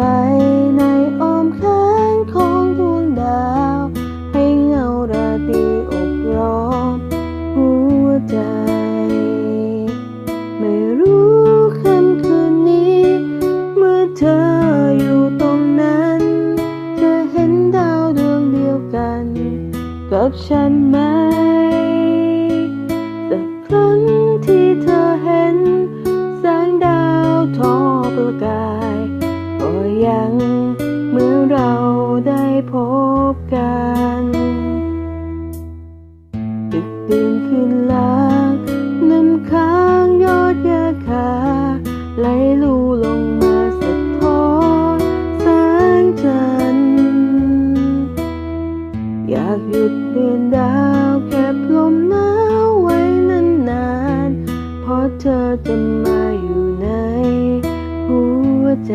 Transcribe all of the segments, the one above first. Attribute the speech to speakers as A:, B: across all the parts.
A: ไหลในอ้อมแขนของดวงดาว ให้เงาราตรีอบล้อมหัวใจ ไม่รู้ค่ำคืนนี้ เมื่อเธออยู่ตรงนั้นจะเห็นดาวดวงเดียวกัน กับฉันไหมากหยุดเดือนดาวเก็บลมหนาวไว้นานๆเพราะเธอจะมาอยู่ในหัวใจ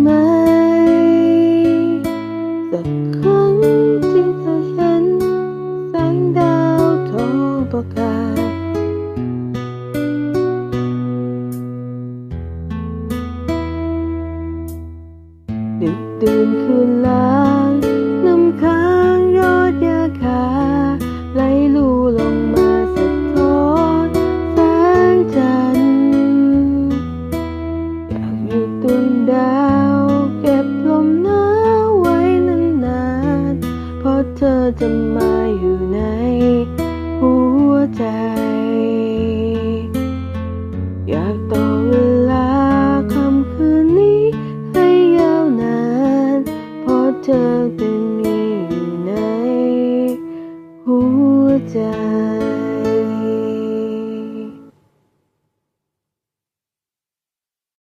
A: ดึกดื่นคืนลา 孤单。